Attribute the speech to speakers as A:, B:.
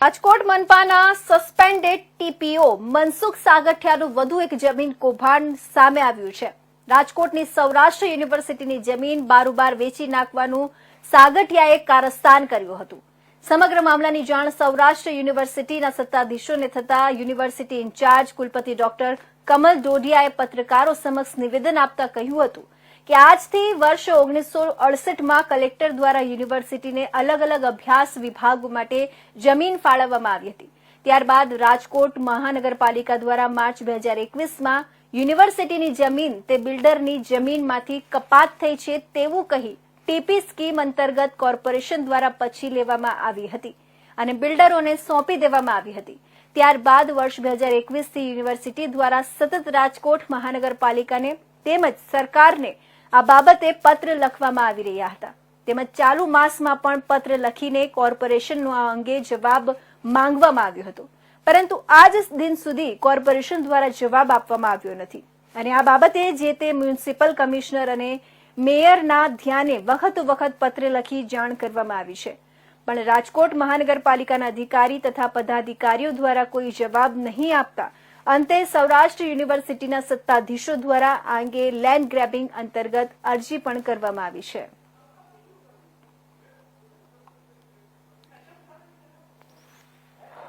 A: રાજકોટ મનપાના suspended TPO Mansukh સાગઠિયાનું વધુ એક જમીન કૌભાંડ સામે આવ્યું છે. રાજકોટની સૌરાષ્ટ્ર યુનિવર્સિટીની જમીન બારોબાર વેચી નાખવાનું સાગઠિયાએ કારસ્તાન કર્યું હતું. સમગ્ર મામલાની જાણ સૌરાષ્ટ્ર યુનિવર્સિટીના સત્તાધીશોને થતા યુનિવર્સિટી ઇન્ચાર્જ કુલપતિ ડોક્ટર કમલ ડોડિયાએ પત્રકારો સમક્ષ નિવેદન આપતા કહ્યું હતું કે આજથી વર્ષ ઓગણીસો અડસઠમાં કલેક્ટર દ્વારા યુનિવર્સિટીને અલગ અલગ અભ્યાસ વિભાગો માટે જમીન ફાળવવામાં આવી હતી. ત્યારબાદ રાજકોટ મહાનગરપાલિકા દ્વારા માર્ચ બે હજાર એકવીસમાં યુનિવર્સિટીની જમીન તે બિલ્ડરની જમીનમાંથી કપાત થઈ છે તેવું કહી ટીપી સ્કીમ અંતર્ગત કોર્પોરેશન દ્વારા પછી લેવામાં આવી હતી અને બિલ્ડરોને સોંપી દેવામાં આવી હતી. ત્યારબાદ વર્ષ બે હજાર એકવીસથી યુનિવર્સિટી દ્વારા સતત રાજકોટ મહાનગરપાલિકાને તેમજ સરકારને આ બાબતે પત્ર લખવામાં આવી રહ્યા હતા. તેમજ ચાલુ માસમાં પણ પત્ર લખીને કોર્પોરેશનનો આ અંગે જવાબ માંગવામાં આવ્યો હતો. પરંતુ આજ દિન સુધી કોર્પોરેશન દ્વારા જવાબ આપવામાં આવ્યો નથી. અને આ બાબતે જે તે મ્યુનિસિપલ કમિશનર અને મેયરના ધ્યાને વખત વખત પત્ર લખી જાણ કરવામાં આવી છે. પણ રાજકોટ મહાનગરપાલિકાના અધિકારી તથા પદાધિકારીઓ દ્વારા કોઈ જવાબ નહીં આપતા અંતે સૌરાષ્ટ્ર યુનિવર્સિટીના સત્તાધીશો દ્વારા આ અંગે લેન્ડ ગ્રેબિંગ અંતર્ગત અરજી પણ કરવામાં આવી છે.